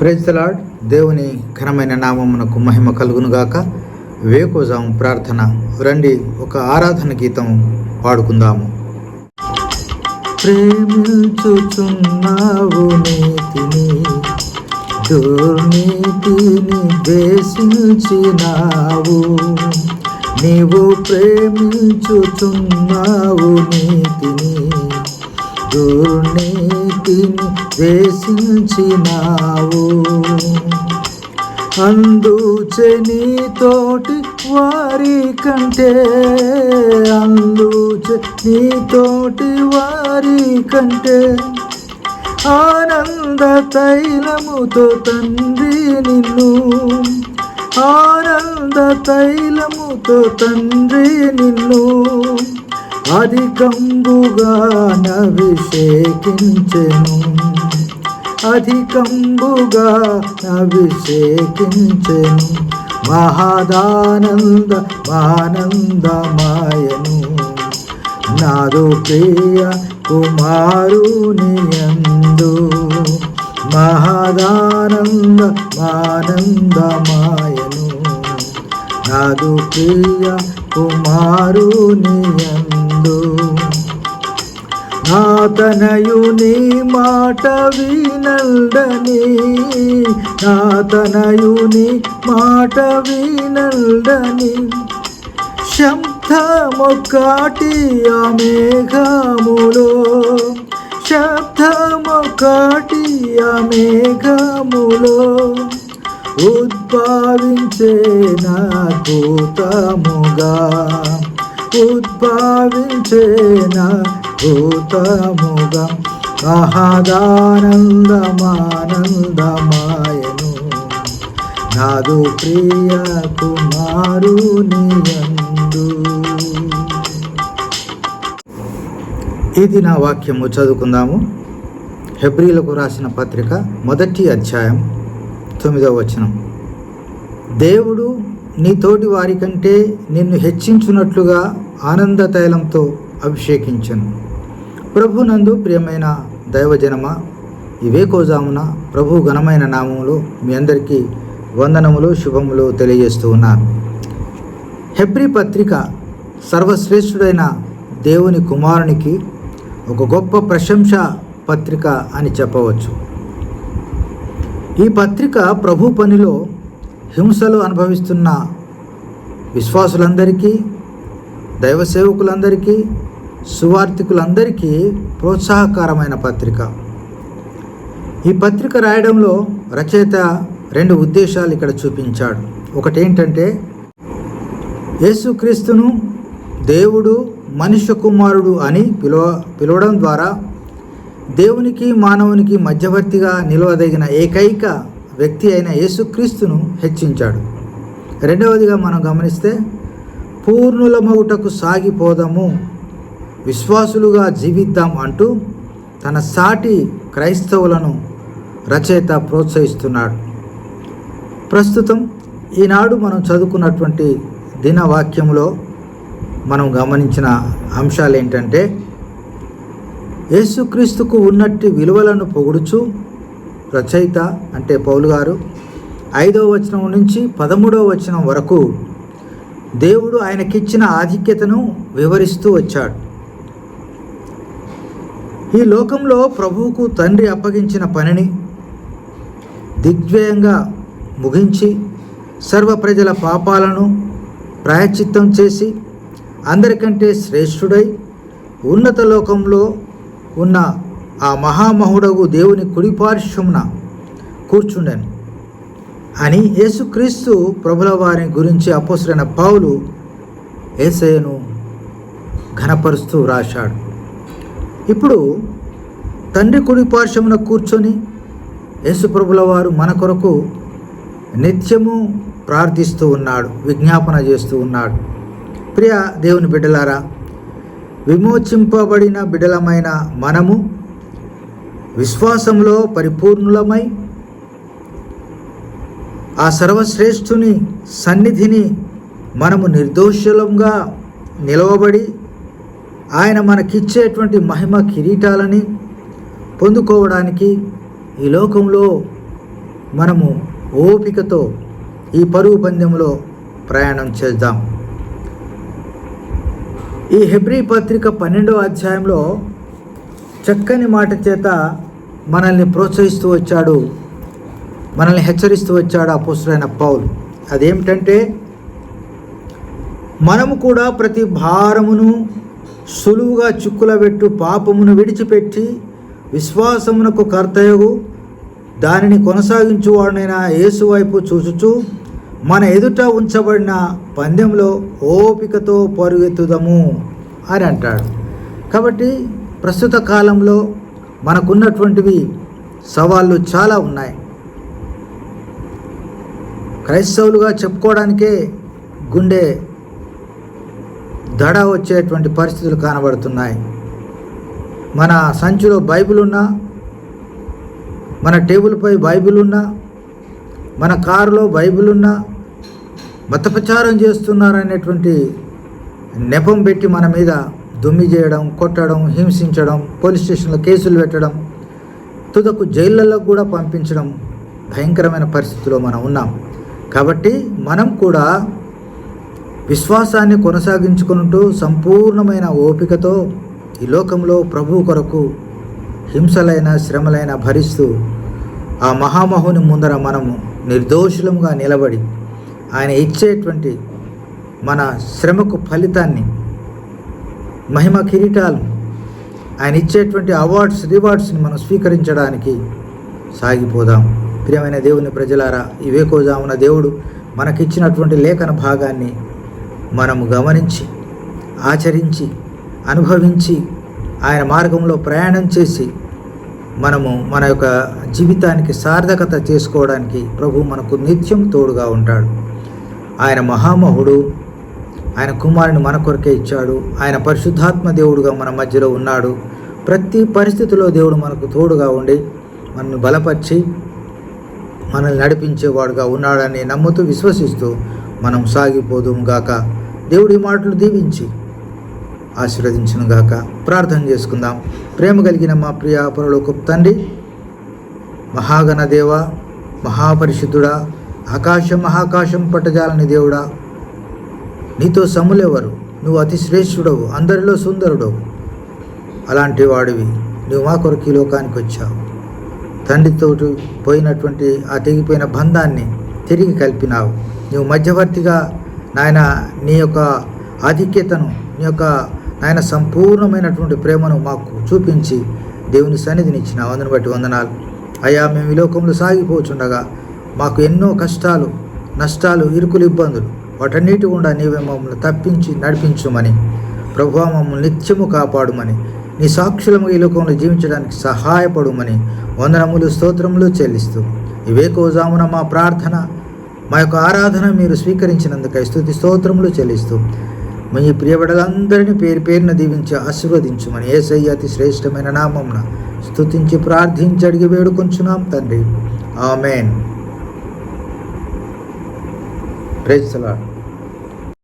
ప్రేజ్తలాడ్ దేవుని ఘనమైన నామమునకు మహిమ కలుగునుగాక. వేకోజాము ప్రార్థన. రండి ఒక ఆరాధన గీతం పాడుకుందాము. ప్రేమించుచున్నావు నీతిని దుర్నీతిని ద్వేషించినావు. నీవు ప్రేమించుచున్నావు నీతిని దుర్నీతిని ద్వేషించినావు అందుచే నీతోటి వారి కంటే అందుచే నీతోటి వారి కంటే ఆనంద తైలముతో తండ్రి నిన్ను ఆనంద తైలముతో తండ్రి నిన్ను. అధికంబుగా నభిషేకించెను అధికంబుగా అభిషేకించెను మహదానంద ఆనందమాయను నాదు ప్రియ కుమారుని యందు. మహాదానంద ఆనందమాయను నాదు ప్రియ కుమారుని యందు నాతనయుని మాట వినల్డని నాతనయుని మాట వినల్డని శబ్దమొక్కటి ఆ మేఘములో శబ్దమొక్కటి ఆ మేఘములో ఉద్భావించే నా కూతముగా ఉద్భావించేన భూతముగా మహదానందమానందమాయను. నాదు ప్రియ కుమారునియందు. ఇది నా వాక్యము చదువుకుందాము. హెబ్రిలకు రాసిన పత్రిక మొదటి అధ్యాయం తొమ్మిదవ వచనం. దేవుడు నీ తోటి వారికంటే నిన్ను హెచ్చించున్నట్లుగా ఆనంద తైలంతో అభిషేకించను. ప్రభునందు ప్రియమైన దైవజనమ ఇవే కోజామున ప్రభు ఘనమైన నామములు మీ అందరికీ వందనములు శుభములు తెలియజేస్తూ ఉన్నాను. హెబ్రి పత్రిక సర్వశ్రేష్ఠుడైన దేవుని కుమారునికి ఒక గొప్ప ప్రశంస పత్రిక అని చెప్పవచ్చు. ఈ పత్రిక ప్రభు పనిలో హింసలు అనుభవిస్తున్న విశ్వాసులందరికీ దైవ సేవకులందరికీ సువార్థికులందరికీ ప్రోత్సాహకరమైన పత్రిక. ఈ పత్రిక రాయడంలో రచయిత రెండు ఉద్దేశాలు ఇక్కడ చూపించాడు. ఒకటేంటంటే యేసుక్రీస్తును దేవుడు మనుష్య కుమారుడు అని పిలువ పిలవడం ద్వారా దేవునికి మానవునికి మధ్యవర్తిగా నిలవదగిన ఏకైక వ్యక్తి అయిన యేసుక్రీస్తును హెచ్చించాడు. రెండవదిగా మనం గమనిస్తే పూర్ణులమగుటకు సాగిపోదాము. విశ్వాసులుగా జీవిద్దాం అంటూ తన సాటి క్రైస్తవులను రచయిత ప్రోత్సహిస్తున్నాడు. ప్రస్తుతం ఈనాడు మనం చదువుకున్నటువంటి దినవాక్యంలో మనం గమనించిన అంశాలు ఏంటంటే యేసుక్రీస్తుకు ఉన్నట్టి విలువలను పొగుడుచు రచయిత అంటే పౌలు గారు ఐదవ వచనం నుంచి పదమూడవ వచనం వరకు దేవుడు ఆయనకిచ్చిన ఆధిక్యతను వివరిస్తూ వచ్చాడు. ఈ లోకంలో ప్రభువుకు తండ్రి అప్పగించిన పనిని దిగ్వ్యయంగా ముగించి సర్వ ప్రజల పాపాలను ప్రాయశ్చిత్తం చేసి అందరికంటే శ్రేష్ఠుడై ఉన్నత లోకంలో ఉన్న ఆ మహామహుడగు దేవుని కుడిపార్శ్వమున కూర్చుండెను. అని యేసుక్రీస్తు ప్రభుల వారిని గురించి అపోసరైన పౌలు ఏసయ్యను ఘనపరుస్తూ వ్రాశాడు. ఇప్పుడు తండ్రి కుడి పార్శ్వమున కూర్చొని యేసుప్రభుల వారు మన కొరకు నిత్యము ప్రార్థిస్తూ ఉన్నాడు విజ్ఞాపన చేస్తూ ఉన్నాడు. ప్రియ దేవుని బిడ్డలారా విమోచింపబడిన బిడ్డలమైన మనము విశ్వాసంలో పరిపూర్ణులమై ఆ సర్వశ్రేష్ఠుని సన్నిధిని మనము నిర్దోషులంగా నిలవబడి ఆయన మనకిచ్చేటువంటి మహిమ కిరీటాలని పొందుకోవడానికి ఈ లోకంలో మనము ఓపికతో ఈ పరుగు పందెంలో ప్రయాణం చేద్దాం. ఈ హెబ్రీ పత్రిక పన్నెండవ అధ్యాయంలో చక్కని మాట చేత మనల్ని ప్రోత్సహిస్తూ వచ్చాడు మనల్ని హెచ్చరిస్తూ వచ్చాడు అపుస్తుడైన పౌలు. అదేమిటంటే మనము కూడా ప్రతి భారమును సులువుగా చిక్కులబెట్టు పాపమును విడిచిపెట్టి విశ్వాసమునకు కర్తయగు దానిని కొనసాగించువాడనైనా యేసు వైపు చూచుచు మన ఎదుట ఉంచబడిన పందెంలో ఓపికతో పరుగెత్తుదము అని అంటాడు. కాబట్టి ప్రస్తుత కాలంలో మనకున్నటువంటివి సవాళ్ళు చాలా ఉన్నాయి. క్రైస్తవులుగా చెప్పుకోవడానికే గుండె దడ వచ్చేటువంటి పరిస్థితులు కనబడుతున్నాయి. మన సంచిలో బైబిల్ ఉన్నా మన టేబుల్పై బైబిల్ ఉన్నా మన కారులో బైబిల్ ఉన్నా మత ప్రచారం చేస్తున్నారనేటువంటి నెపం పెట్టి మన మీద దుమ్మి చేయడం కొట్టడం హింసించడం పోలీస్ స్టేషన్లో కేసులు పెట్టడం తుదకు జైళ్ళల్లో కూడా పంపించడం భయంకరమైన పరిస్థితిలో మనం ఉన్నాం. కాబట్టి మనం కూడా విశ్వాసాన్ని కొనసాగించుకుంటూ సంపూర్ణమైన ఓపికతో ఈ లోకంలో ప్రభువు కొరకు హింసలైన శ్రమలైన భరిస్తూ ఆ మహామహుని ముందర మనము నిర్దోషులముగా నిలబడి ఆయన ఇచ్చేటువంటి మన శ్రమకు ఫలితాన్ని మహిమ కిరీటాలు ఆయన ఇచ్చేటువంటి అవార్డ్స్ రివార్డ్స్ని మనం స్వీకరించడానికి సాగిపోదాం. ప్రియమైన దేవుని ప్రజలారా ఈ వేకోజామున దేవుడు మనకిచ్చినటువంటి లేఖన భాగాన్ని మనము గమనించి ఆచరించి అనుభవించి ఆయన మార్గంలో ప్రయాణం చేసి మనము మన యొక్క జీవితానికి సార్థకత చేసుకోవడానికి ప్రభు మనకు నిత్యం తోడుగా ఉంటాడు. ఆయన మహామహుడు ఆయన కుమారుని మన కొరకే ఇచ్చాడు ఆయన పరిశుద్ధాత్మ దేవుడుగా మన మధ్యలో ఉన్నాడు. ప్రతి పరిస్థితిలో దేవుడు మనకు తోడుగా ఉండి మనల్ని బలపరిచి మనల్ని నడిపించేవాడుగా ఉన్నాడని నమ్ముతూ విశ్వసిస్తూ మనం సాగిపోదుం గాక. దేవుడి మాటలు దీవించి ఆశీర్వదించును గాక. ప్రార్థన చేసుకుందాం. ప్రేమ కలిగిన మా ప్రియ పరులకు తండ్రి మహాగణ దేవ మహాపరిశుద్ధుడా ఆకాశం మహాకాశం పట్టజాలని దేవుడా నీతో సములెవరు? నువ్వు అతి శ్రేష్ఠుడవు అందరిలో సుందరుడవు. అలాంటి వాడివి. నువ్వు మా కొరకు ఈ లోకానికి వచ్చావు. తండ్రితో పోయినటువంటి ఆ తెగిపోయిన బంధాన్ని తిరిగి కలిపినావు. నువ్వు మధ్యవర్తిగా నాయన నీ యొక్క ఆధిక్యతను నీ యొక్క నాయన సంపూర్ణమైనటువంటి ప్రేమను మాకు చూపించి దేవుని సన్నిధిని ఇచ్చిన అందుని బట్టి వందనాలు. అయ్యా మేము ఈ లోకంలో సాగిపోచుండగా మాకు ఎన్నో కష్టాలు నష్టాలు ఇరుకులు ఇబ్బందులు వాటన్నిటి గుండా నీవే మమ్మల్ని తప్పించి నడిపించుమని ప్రభు మమ్మల్ని నిత్యము కాపాడుమని నీ సాక్షులము ఈ లోకంలో జీవించడానికి సహాయపడుమని వందనములు స్తోత్రములు చెల్లిస్తూ ఇవే కోజామున మా ప్రార్థన. మా యొక్క ఆరాధన మీరు స్వీకరించినందుకై స్థుతి స్తోత్రములు చెల్లిస్తూ మీ ప్రియబడలందరినీ పేరు పేరున దీవించి ఆశీర్వదించుమని ఏసయ్య అతి శ్రేష్టమైన నామమున స్తుతించి ప్రార్థించి అడిగి వేడుకొంచున్నాం తండ్రి. ఆమెన్. ప్రైజ్